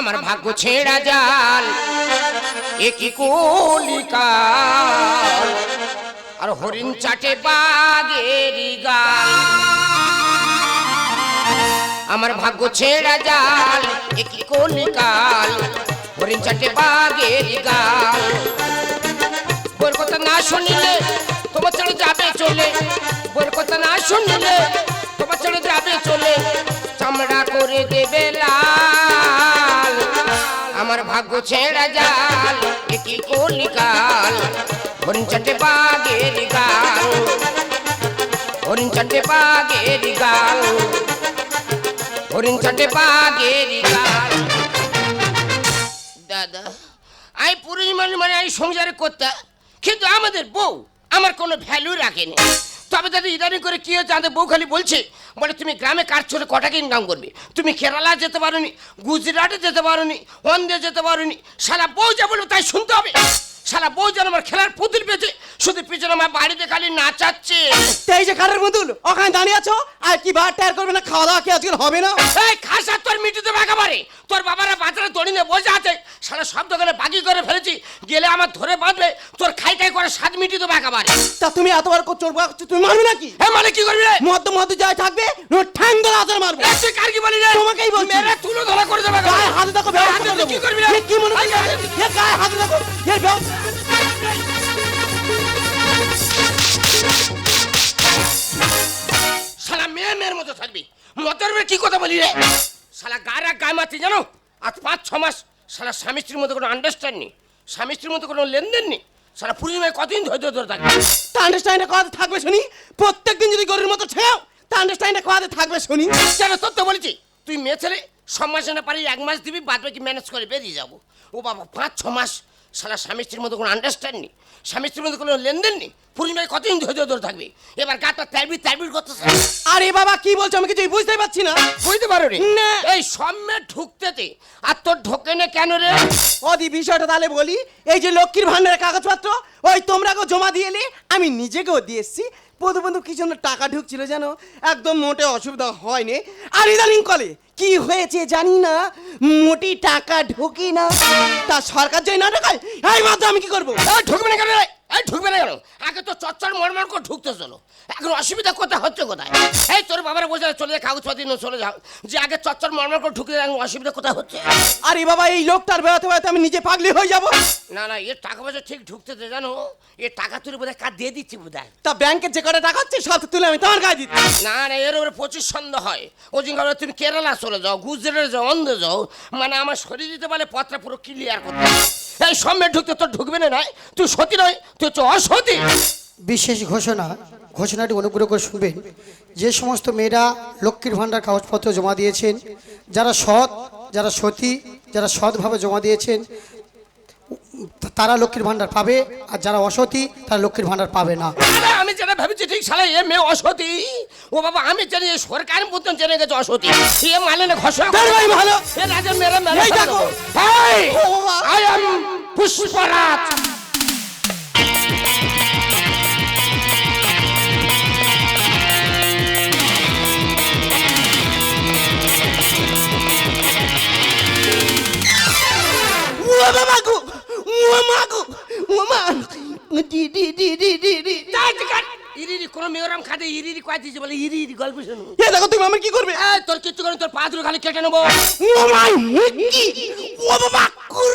আমার ভাগ্য ছেঁড়া জাল। একই কলিকাল? আর হরিণ চাটে বাগের গাল। আমার ভাগ্য ছেঁড়া জাল একই কলিকাল? হরিণ চাটে বাগের গাল। বোর কথা না শুনিলে তোমার ছেড়ে যাবে চলে। বোর কথা না শুনিলে তোমার ছেড়ে যাবে চলে। চামড়া করে দেবে লাল। ভাগ্য ছেঁড়া জাল একই কলিকাল হরিণ চাটে গাল হরিণ চাটে গাল হরিণ চাটে গাল দাদা আমি পুরুষ মানুষ মানে আমি সংসারে করতে কিন্তু আমাদের বউ আমার কোনো ভ্যালু রাখেনি তবে দাদা ইদানিং করে কি হচ্ছে আমাদের বউ খালি বলছে বলে, তুমি গ্রামে কাজ ছোট কটাকে ইনকাম করবে? তুমি কেরালা যেতে পারো নি গুজরাটে যেতে পারো নি অন্ধে যেতে পারোনি, সারা বউ যা বলবে তাই শুনতে হবে। সারা বউ যেন আমার খেলার পুতুল পেয়েছে। শুধু পিছনে আমার বাড়িতে খালি নাচাচ্ছে। এই যে কাঠের মতুল ওখানে দাঁড়িয়ে আছো? আর কি বার টায়ার করবে না খাওয়া দাওয়া কি আজকাল হবে না? এই খাসা তোর মিটিতে একেবারে। তোর বাবারা বাজারে দড়ি নিয়ে বসে আছে। সারা সব দোকানে বাকি করে ফেলেছি। গেলে আমার ধরে বাঁধবে। তোর খাই খাই করে স্বাদ মিটি দেবে একেবারে। তা তুমি এতবার চোর করছ তুমি মারবে নাকি? এ মানে কি করবে রে? মদ্য মদ্য যাই থাকবে ঠ্যাং ধরে আচার মারবে। তুই কার কি বলি রে? তোমাকেই বলছি। মেরে তুলো ধরা করে দেবে গায়ে হাতে দেখো কি। করবি কি মনে এ গায়ে হাতে দেখো এর ব্যবস্থা শালা মেয়ে মেয়ের মতো থাকবি। মতের মেয়ে কি কথা বলি রে? শালা গায়ে গায়ে মারছি জানো? আজ পাঁচ ছ মাস শালা স্বামী স্ত্রীর মধ্যে কোনো আন্ডারস্ট্যান্ড নেই। স্বামী স্ত্রীর মধ্যে কোনো লেনদেন নেই। শালা পুরুষ মেয়ে কতদিন ধৈর্য ধরে থাকবে? তা আন্ডারস্ট্যান্ডে কথা থাকবে শুনি? প্রত্যেকদিন যদি গরুর মতো ছেও তা আন্ডারস্ট্যান্ডে কথা থাকবে শুনি? কেন তোর তো বলেছি? তুই মেয়ে ছেলে ছ মাসে না পারি এক মাস দিবি বাদ বাকি ম্যানেজ করে বেরিয়ে যাব। ও বাবা পাঁচ ছ মাস সারা স্বামী স্ত্রীর মধ্যে কোনো আন্ডারস্ট্যান্ড নেই। স্বামী স্ত্রীর মধ্যে কোনো লেনদেন নেই। পূর্ণিমায় কতদিন ধৈর্য ধরে থাকবে? এবার গাটা তারবির তারবির করতেছে। আরে বাবা কি বলছো? আমি কিছুই বুঝতে পারছি না। বুঝতে পারো রে না। এই সম্মে ঢুকতেতে আর তোর ঢোকে না কেন রে? অদি বিষয়টা তাহলে বলি এই যে লক্ষ্মীর ভান্ডারের কাগজপত্র ওই তোমরাকেও জমা দিয়ে এলে আমি নিজেকেও দিয়ে এসছি। বধু বন্ধু কি জন্য টাকা ঢুকছিল জানো? একদম মোটে অসুবিধা হয়নি। আর ইদানিং কলে কি হয়েছে জানি না, মোটি টাকা ঢুকি না। তা সরকার যাই না ঢোকায়, এই মাত্র আমি কি করব? ঢুকবে না কেন এই ঢুকবে না কেন? আগে তো চচ্চর মরমর করে ঢুকতে চলো। এখন অসুবিধা কোথায় হচ্ছে কোথায়? এই তোর বাবারা বসে চলে যা কাগজপাতি নিয়ে চলে যাও যে আগে চচ্চর মরমর করে ঢুকে এখন অসুবিধা কোথায় হচ্ছে? আরে বাবা এই লোকটার বেড়াতে বেড়াতে আমি নিজে পাগলি হয়ে যাব। না না এর টাকা পয়সা ঠিক ঢুকতে দে জানো? এ টাকা তুলে বোধহয় কার দিয়ে দিচ্ছি বোধহয়? তা ব্যাংকের যে কটা টাকা হচ্ছে সব তুলে আমি তোমার কাজ দিচ্ছি। না না এর উপরে প্রচুর সন্দেহ হয়। ও বলে, তুমি কেরালা চলে যাও গুজরাটে যাও অন্ধ যাও মানে আমার শরীর দিতে পারলে পথটা পুরো ক্লিয়ার করতে এই সম্মে ঢুকতে তোর ঢুকবে না তুই সতী নয় হচ্ছে অসতী বিশেষ ঘোষণা ঘোষণাটি অনুগ্রহ করে শুনবেন। যে সমস্ত মেয়েরা লক্ষ্মীর ভাণ্ডার কাগজপত্র জমা দিয়েছেন যারা সৎ যারা সতী যারা সৎভাবে জমা দিয়েছেন তারা লক্ষ্মীর ভাণ্ডার পাবে আর যারা অসতী তারা লক্ষ্মীর ভাণ্ডার পাবে না। আমি যেটা ভেবেছি ঠিক সালে এ মেয়ে অসতী। ও বাবা আমি জানি এ সরকার মতন জেনে গেছে অসতী। এ মানে না ঘোষণা তার ভাই ভালো। এ রাজা মেরে মেরে। আই এম পুষ্পরাজ বাবা গো ও মা গো ও মা ডি ডি ডি ডি ডি ডি তাই ইরি ইরি কোন মেয়রাম খাতে ইরি ইরি কয় দিছে বলে ইরি ইরি গল্প শুনু এ দেখো তুমি আমার কি করবে এ তোর কিচ্ছু করে তোর পা দুটো খালি কেটে নেব ও মা কি ও বাবা কুর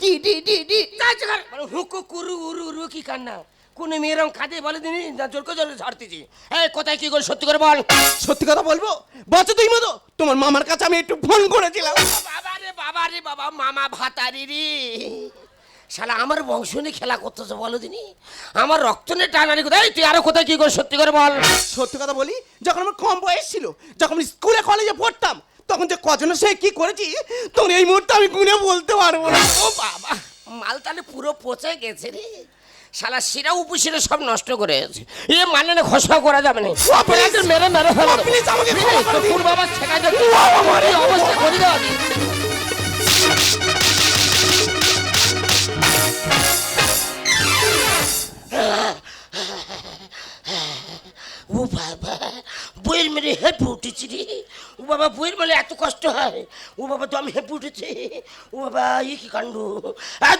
ডি ডি ডি ডি তাই ঠিক হুকু কুরু উরু উরু কি কান্না কোন মেয়েরাম খাদে বলে দিনি জোর করে জোর ছাড়তেছি। এই কোথায় কি করে সত্যি করে বল? সত্যি কথা বলব? বলছো তুই মতো তোমার মামার কাছে আমি একটু ফোন করেছিলাম। বাবা রে বাবা রে বাবা মামা ভাতারি রে। শালা আমার বংশ নিয়ে খেলা করতেছে বলো দিনি? আমার রক্ত নিয়ে টানানি কোথায় তুই আরও কোথায় কি করে সত্যি করে বল? সত্যি কথা বলি যখন আমার কম বয়স ছিল যখন স্কুলে কলেজে পড়তাম তখন যে কজন সে কি করেছি তখন এই মুহূর্তে আমি গুনে বলতে পারব না। ও বাবা মাল তাহলে পুরো পচে গেছে রে। শালা শিরা উপশিরা সব নষ্ট করে এ মানে না খসা করা যাবে না। আপনাদের মেরে মেরে ফেলো। ও, আমাকে। তোর বাবা শেখা যাবে এই অবস্থা। করে দাও। ও বাবা। বইয়ের মেরে হেঁপে উঠেছি রে। ও বাবা বইয়ের মানে এত কষ্ট হয়। ও বাবা তো আমি হেঁপে উঠেছি। ও বাবা ই কি কাণ্ড?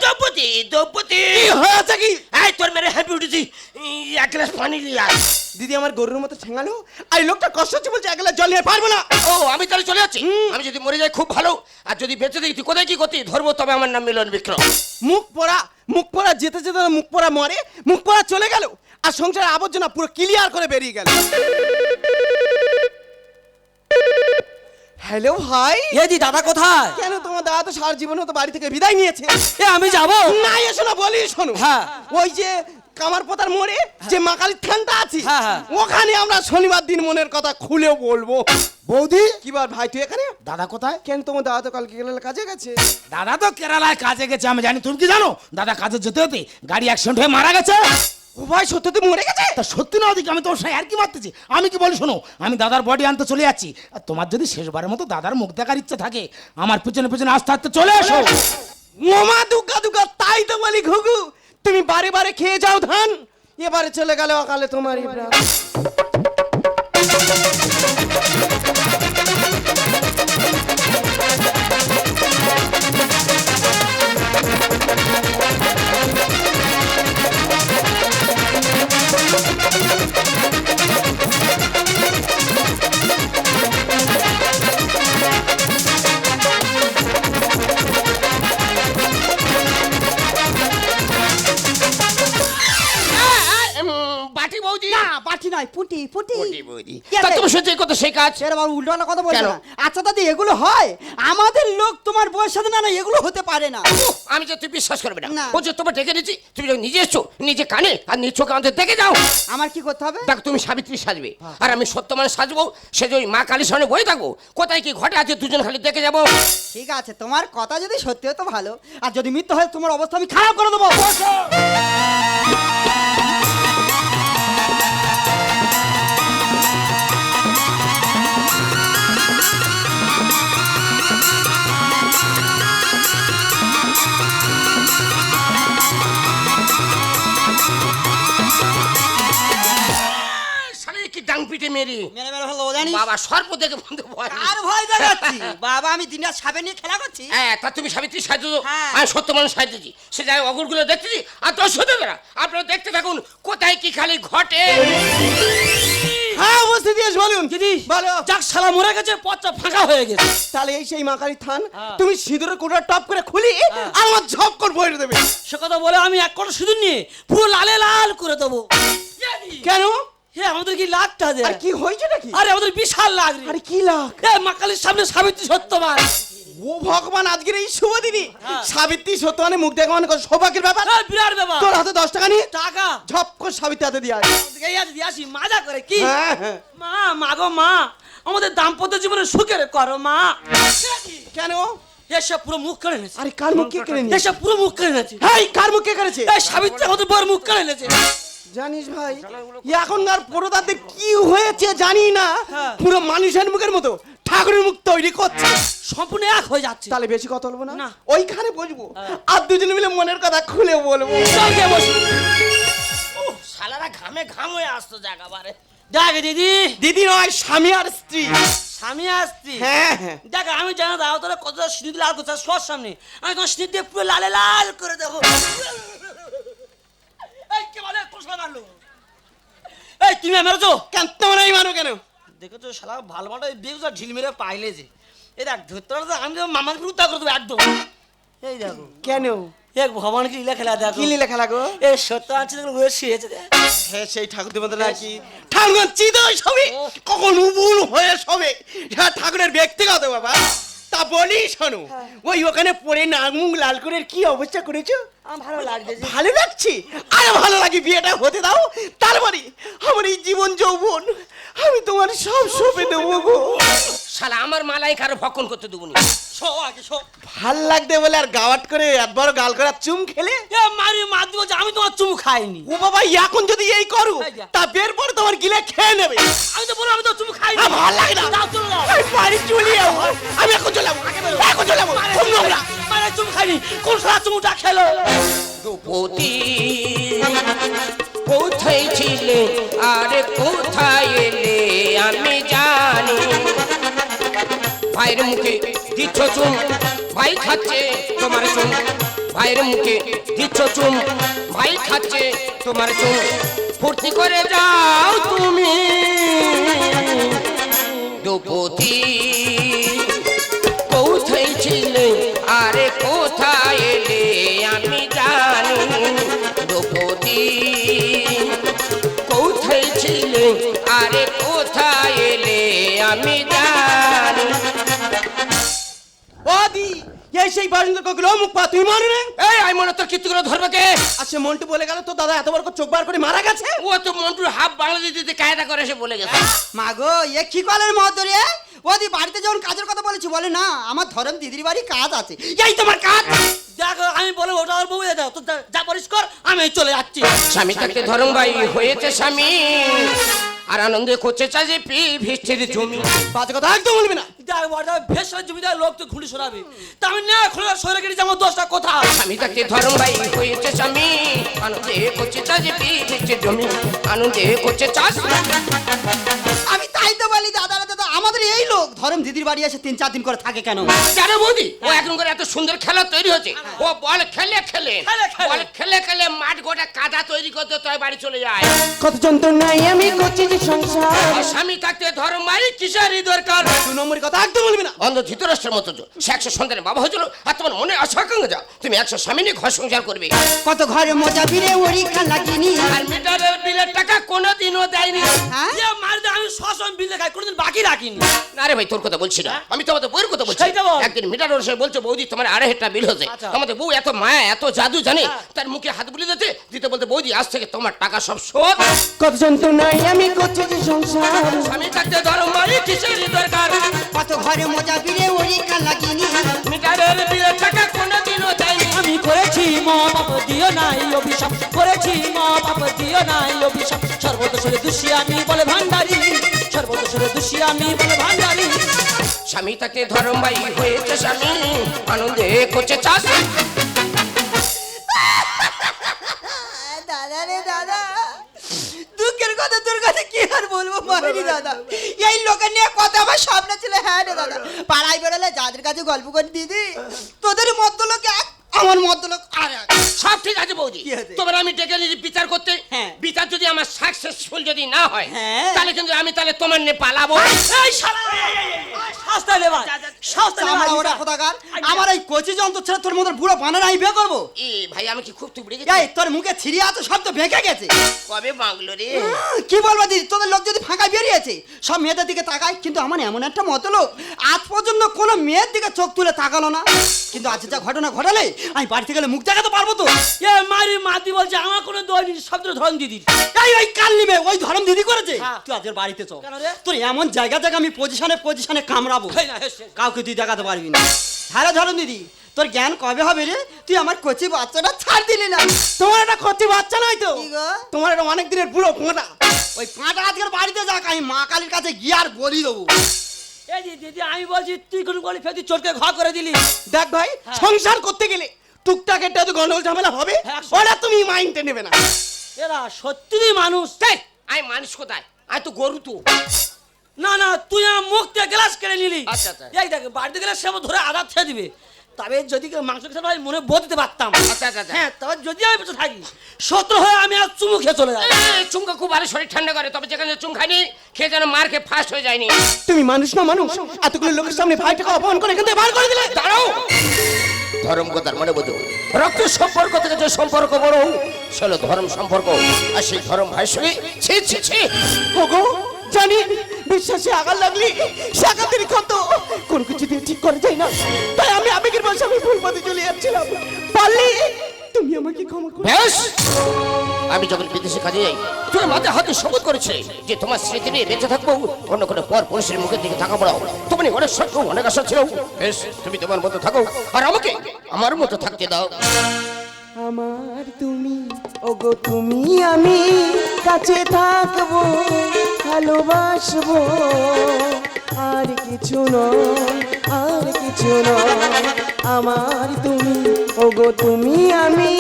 দ্রৌপদী দ্রৌপদী! হয়েছে কি? এই তোর মেরে হেঁপে উঠেছি। এই, এক গ্লাস পানি নিয়ে আয়। দিদি আমার গরুর মতো ঠেঙালো। আর এই লোকটা কষ্ট হচ্ছে বলছে একলা জল নিয়ে পারব না। ও আমি তাহলে চলে যাচ্ছি। আমি যদি মরে যাই খুব ভালো। আর যদি বেঁচে দেখি তুই কোথায় কি করতি? ধরবো তবে আমার নাম মিলন বিক্রম। মুখ পড়া মুখ পড়া যেতে যেতে মুখ পড়া মরে মুখ পড়া চলে গেল। আর সংসারের আবর্জনা পুরো ক্লিয়ার করে বেরিয়ে গেল। হ্যালো ভাই। এদি দাদা কোথায়? কেন তোমার দাদা তো সারা জীবন তো বাড়ি থেকে বিদায় নিয়েছে? এ আমি যাব। না এসো না বলি শোনো। হ্যাঁ। ওই যে কামার পোতার মোড়ে যে মা কালীর থানটা আছে হ্যাঁ, হ্যাঁ। ওখানে আমরা শনিবার দিন মনের কথা খুলে বলব। বৌদি? কি বার ভাই তুই এখানে? দাদা কোথায়? কেন তোমার দাদা তো কালকে গেলে কাজে গেছে? দাদা তো কেরালায় কাজে গেছে আমি জানি। তুমি কি জানো? দাদা কাজে যেতে যেতে গাড়ি অ্যাক্সিডেন্ট হয়ে মারা গেছে। ও ভাই সত্যি তো মরে গেছে? তা সত্যি না ওদিকে আমি তোর সাথে আর কি মারতেছি? আমি কি বলি শোনো আমি দাদার বডি আনতে চলে যাচ্ছি। আর তোমার যদি শেষবারের মতো দাদার মুখ দেখার ইচ্ছে থাকে আমার পিছনে পিছনে আস্তে আস্তে চলে এসো। মোমা দুগ্গা দুগ্গা তাই তো বলি ঘুঘু। তুমি বারে বারে খেয়ে যাও ধান। এবারে চলে গেল অকালে তোমার উম, তা তুমি সত্যি কথা সেই কাজ? সেটা বাবু উল্টো কথা বলছো না। আচ্ছা দাদি এগুলো হয়। আমাদের লোক তোমার বউয়ের সাথে না না এগুলো হতে পারে না। আমি যে তুই বিশ্বাস করবে না। না। ও যে তোমার ডেকে নিচ্ছি তুমি যখন নিজে এসছো নিজে কানে আর নিজ চোখে আমাদের দেখে যাও। আমার কি করতে হবে? দেখ তুমি সাবিত্রী সাজবে। আর আমি সত্য মানে সাজবো সে যে মা কালীর সামনে বই থাকব কোথায় কি ঘটে আছে দুজন খালি দেখে যাব। ঠিক আছে তোমার কথা যদি সত্যি হতো ভালো। আর যদি মিথ্যে হয় তোমার অবস্থা আমি খারাপ করে দেবো। শালি পিটে মেরি। মেরে মেরে হলো জানিস? বাবা সর্প দেখে বন্ধু ভয় আর ভয় দেখাচ্ছি। বাবা আমি দিন রাত সাপে নিয়ে খেলা করছি? হ্যাঁ তা তুমি সাবিত্রী সাজো হ্যাঁ। আমি সত্য মানুষ সাজতেছি সে যাই অগুরগুলো দেখতেছি আর তোর সত্যি দাঁড়া আপনারা দেখতে থাকুন কোথায় কি খালি ঘটে। হ্যাঁ উপস্থিত দিয়েছ বলুন। দিদি বলো। যাক শালা মরে গেছে পথটা ফাঁকা হয়ে গেছে। তাহলে এই সেই মা কালীর থান তুমি সিঁদুরের কোটা টপ করে খুলি আর আমার ঝপ করে বইরে দেবে। সে কথা বলে আমি এক কটা সিঁদুর নিয়ে পুরো লালে লাল করে দেবো। কেন? হে আমাদের কি দে আর কি হয়েছে নাকি? আরে আমাদের বিশাল রে আরে কি লাখ? এ মাকালির সামনে সাবিত্রী সত্যবান। ও ভগবান আজকের এই শুভ দিনই। সাবিত্রী সত্যবানে মুখ দেখা মানে সৌভাগ্যের ব্যাপার। বিরাট ব্যাপার। তোর হাতে দশ টাকা টাকা। ঝপ করে সাবিত্রী হাতে দিয়ে আছে দিয়ে আসি মাজা করে কি? হ্যাঁ হ্যাঁ। মা মা গো মা আমাদের দাম্পত্য জীবনে সুখের করো মা। কেন? এসব পুরো মুখ করে নিয়েছে আরে কার মুখ কে নিয়ে এসব পুরো মুখ করে নিয়েছে এই কার মুখ কে করেছে এই সাবিত্রী আমাদের বড় মুখ করে নিয়েছে জানিস ভাই এখনকার পরোদাদের কি হয়েছে জানি না। হ্যাঁ। পুরো মানুষের মুখের মতো ঠাকুরের মুখ তৈরি করছে। সম্পূর্ণ এক হয়ে যাচ্ছে। তাহলে বেশি কথা বলব না। ওইখানে বসবো। আর দুজন মিলে মনের কথা খুলে বলব। শালারা ঘামে ঘাম হয়ে আসতো জায়গা বারে দেখ দিদি। দিদি নয় স্বামী আর স্ত্রী। স্বামী আসছি হ্যাঁ হ্যাঁ। দেখ আমি জানা দাও তোরা কত সিঁদুর লাল করছিস সর সামনে। আমি তোমার সিঁদুর দিয়ে পুরো লালে লাল করে দেবো এই কে বলে কোসা মারলো এই তুমি মেরেছো? কেন তোমরা এই মানো কেন? দেখেছ শালা ভালো ঢিল মেরে পাইলে যে। এই দেখ ধরতে আমি মামাকে করে দেবো একদম। এই দেখো। কেন? এক ভগবান কি লীলা খেলা দেখো? কি লীলা খেলা গো? এই সত্য আছে ওয়ে শুয়েছে হ্যাঁ সেই ঠাকুরদের মতো নাকি? ঠাকুর চিদয় সবে। কখন উবুল হয়ে সবে। হ্যাঁ ঠাকুরের ব্যক্তিগত বাবা তা বলি শোনো ওই ওখানে পড়ে নাক মুখ লাল করে কি অবস্থা করেছ? ভালো লাগছে ভালো লাগছে? আরে ভালো লাগে বিয়েটা হতে দাও তারপরে আমার এই জীবন যৌবন আমি তোমার সব সপে দেবো গো। শালা আমার মালাই কারও ভক্ষণ করতে দেবো নি। শো আগে শো। ভালো লাগতে বলে আর গাওয়াট করে এত বড় গাল করা চুম খেলে? এ মারি মার দিব যে আমি তোমার চুমু খাইনি। ও বাবা এখন যদি এই করো তা বের পর তোমার গিলে খেয়ে নেবে। আমি তো বললাম আমি তো চুমু খাইনি। ভালো লাগে না। দাও চলে যাও। আমি বাড়ি চলে যাব আমি এখন চলে যাব এখন চলে যাব। খুব নোংরা। মানে চুমু খাইনি। কোন সারা চুমুটা খেলো? দ্রৌপদী। কোথায় আর কোথায় এলে? আমি জানি। ভাইয়ের মুখে দিচ্ছ চুম। ভাই খাচ্ছে তোমার চুম। ভাইয়ের মুখে দিচ্ছ চুম। ভাই খাচ্ছে তোমার চুম। ফুর্তি করে যাও তুমি। দুপতি আরে কোথায় এলে আমি জানি। ও দি এই সেই বারিন্দ্র কোকিল মুখ পা তুই মানো এই আই মনে তোর কীর্তি করে ধরবে কে? সে মন্টু বলে গেল তো দাদা এত বড় করে চোখ বার করে মারা গেছে? ও তো মন্টুর হাফ বাংলা দিতে কায়দা করে সে বলে গেছে। মাগো এ কি কলের মত রে? ওদি বাড়িতে যখন কাজের কথা বলেছি বলে না আমার ধরম দিদির বাড়ি কাজ আছে। এই তোমার কাজ? দেখো আমি বলে ওটা আর বউ দাও তো যা- যা করিস কর আমি চলে যাচ্ছি। স্বামী থাকতে ধরম ভাই হয়েছে স্বামী। আর আনন্দে করছে যে পি ভিষ্টির জমি। পাঁচ কথা একদম বলবি না। ভেসর জমিদার লোক তো ঘুড়ি সরাবে। তা আমি না খুলে সরে গেছি আমার দোষটা কোথা। স্বামী থাকতে ধরম ভাই হয়েছে স্বামী আনন্দে করছে চাষে পি জমি আনন্দে করছে চাষ। আমি তাই তো বলি দাদা দাদা আমাদের এই লোক। ধরম দিদির বাড়ি এসে তিন চার দিন করে থাকে কেন? জানো বৌদি? ও এখন করে এত সুন্দর খেলা তৈরি হচ্ছে ও বল খেলে খেলে। খেলে খেলে। বল খেলে খেলে মাঠ গোটা কাদা তৈরি করতে তোর বাড়ি চলে যায়। কত যন্ত্রণাই আমি করছি সংসার। স্বামী থাকতে ধরম ভাই কিসেরই দরকার? দু নম্বরের কথা একদম বলবি না। অন্ধ ধৃতরাষ্ট্রের মতো সে একশো সন্তানের বাবা হয়েছিল আর তোমার মনে আশাকাঙ্ক্ষা তুমি একশো স্বামী নিয়ে ঘর সংসার করবে। কত ঘরে মজা বিরে ওরিখা লাগিনি আর মিটারের বিলের টাকা দেয়নি। হ্যাঁ? ইয়ে আমি সসম বিলে খাই কোনোদিন বাকি রাখিনি। না রে ভাই তোর কথা বলছি না। আমি তো বউয়ের কথা বলছি। একদিন মিটার ওর বলছে বৌদি তোমার আড়াই হাজার বিল হচ্ছে আচ্ছা। আমাদের বউ এত মায়া এত জাদু জানে তার মুখে হাত বুলিয়ে দিতে দিতে বলতে বৌদি আজ থেকে তোমার টাকা সব শোধ। কত আমি করছি সংসার স্বামী থাকতে ধরো মারি কিসেরই দরকার? কত ঘরে মজা বিরে ওরিখা লাগিনি। মিটারের বিলের টাকা কোনোদিনও দেয়নি। আমি করেছি মা বাপ দিও নাই অভিশাপ। করেছি মা বাপ দিও নাই অভিশাপ। সর্বদোষরে দোষী আমি বলে ভান্ডারি। সর্বদোষরে দোষী আমি বলে ভান্ডারি। স্বামী থাকতে ধরম ভাই হয়েছে স্বামী। আনন্দে করছে চাষ। দাদা রে দাদা দুঃখের কথা তোর কাছে কি আর বলব? মারি দাদা। এই লোকের নিয়ে কথা আমার স্বপ্ন ছিল হ্যাঁ রে দাদা পাড়ায় বেরোলে যাদের কাছে গল্প করে দিদি তোদের মদ্যলোক এক আমার মদ্যলোক আর এক। সব ঠিক আছে বৌদি। কি আছে? তোমার আমি ডেকে নিয়েছি বিচার করতে। হ্যাঁ। বিচার যদি আমার সাকসেসফুল যদি না হয় হ্যাঁ। তাহলে কিন্তু আমি তাহলে তোমার নিয়ে পালাবো। এই শালা! শাস্তা দেবা শাস্তা আমার ওরা কোথাকার? আমার এই কচি যন্ত্র ছেড়ে তোর মতো বুড়ো বানার আমি বিয়ে করব? এ ভাই আমি কি খুব তুবড়ে গেছি? এই তোর মুখে ছিঁড়ি আছে সব তো ভেঙে গেছে। কবে বাংলো রে? কি বলব দিদি তোদের লোক যদি ফাঁকা বেরিয়েছে সব মেয়েদের দিকে তাকায় কিন্তু আমার এমন একটা মতলোক আজ পর্যন্ত কোনো মেয়ের দিকে চোখ তুলে তাকালো না। কিন্তু আজ যা ঘটনা ঘটালে আমি বাড়িতে গেলে মুখ দেখাতে পারব তো। এ মারি মাতি বলছে আমার কোনো দোষ নেই সব তো দিদির। এই ওই কাল নিবে ওই ধরম দিদি করেছে। হ্যাঁ। তুই আজকের বাড়িতে চল। তোর এমন জায়গা জায়গা আমি পজিশনে পজিশনে কামড়াবো। কাউকে তুই দেখাতে পারবি না। হ্যাঁ রে ধরম দিদি তোর জ্ঞান কবে হবে রে? তুই আমার কচি বাচ্চাটা ছাড় দিলি না। তোমার একটা কচি বাচ্চা নয় তো? তোমার একটা অনেক দিনের বুড়ো পোঁটা ওই পাঁটা আজকের বাড়িতে যাক আমি মা কালীর কাছে গিয়ে আর বলি দেবো। এই যে দিদি আমি বলছি তুই কোন গলি ফেদি চটকে ঘা করে দিলি? দেখ ভাই সংসার করতে গেলে টুকটাক একটা তো গন্ডগোল ঝামেলা হবে। হ্যাঁ, ওরা তুমি মাইন্ডে নেবে না। এরা সত্যি মানুষ। এই, আমি মানুষ কোথায়? আমি তো গরু তো। না না তুই আমার মুখ থেকে গ্লাস কেড়ে নিলি। আচ্ছা, আচ্ছা। এই দেখ বাড়িতে গেলে সে ধরে আঘাত ছেড়ে দিবে। তবে যদি মাংস খেতে পারি মনে বোধ দিতে পারতাম। আচ্ছা। হ্যাঁ তবে যদি আমি বেঁচে থাকি শত্রু হয়ে আমি আর চুমু খেয়ে চলে যাই চুমকা খুব ভালো শরীর ঠান্ডা করে তবে যেখানে চুম খাইনি খেয়ে যেন মার খেয়ে ফার্স্ট হয়ে যায়নি। তুমি মানুষ না মানুষ? এতগুলো লোকের সামনে ভাইটাকে অপমান করে এখান থেকে বার করে দিলে। দাঁড়াও। ধর্ম কথার মনে বোধ রক্ত সম্পর্ক থেকে যে সম্পর্ক বড় সেলো ধর্ম সম্পর্ক। আর সেই ধর্ম ভাইয়ের সঙ্গে ছি ছি ছি। ওগো জানি বিশ্বাসে আঘাত লাগলি সে আঘাতের কত কোন কিছু দিয়ে ঠিক করে যায় না। তাই আমি আবেগের বসে আমি ভুল পথে চলে যাচ্ছিলাম। পারলি? তুমি আমাকে ক্ষমা করো। বেশ! আমি যখন বিদেশে কাজে যাই মাথায় হাতে শপথ করেছে যে তোমার স্মৃতি নিয়ে বেঁচে থাকব অন্য কোনো পর পুরুষের মুখের দিকে থাকা পড়াও তোমার অনেক সত্য অনেক আশা ছিল। বেশ তুমি তোমার মতো থাকো। আর আমাকে আমার মতো থাকতে দাও। আমার তুমি ওগো তুমি আমি কাছে থাকব। ভালোবাসবো। আর কিছু নয়, আর কিছু নয়। আমার তুমি, ওগো তুমি আমি।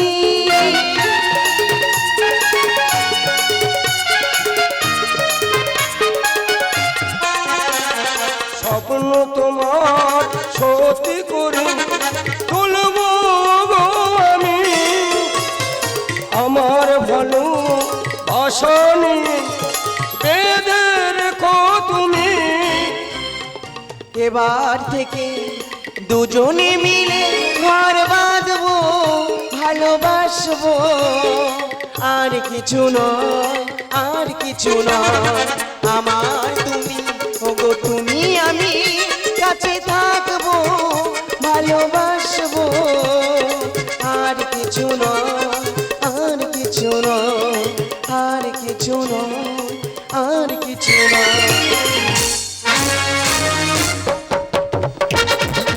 স্বপ্ন তোমার সত্যি করে এবার থেকে দুজনে মিলে ঘর বাঁধবো, ভালোবাসবো। আর কিছু নয়, আর কিছু নয়। আমার তুমি, ওগো তুমি আমি কাছে থাকব, ভালোবাসবো।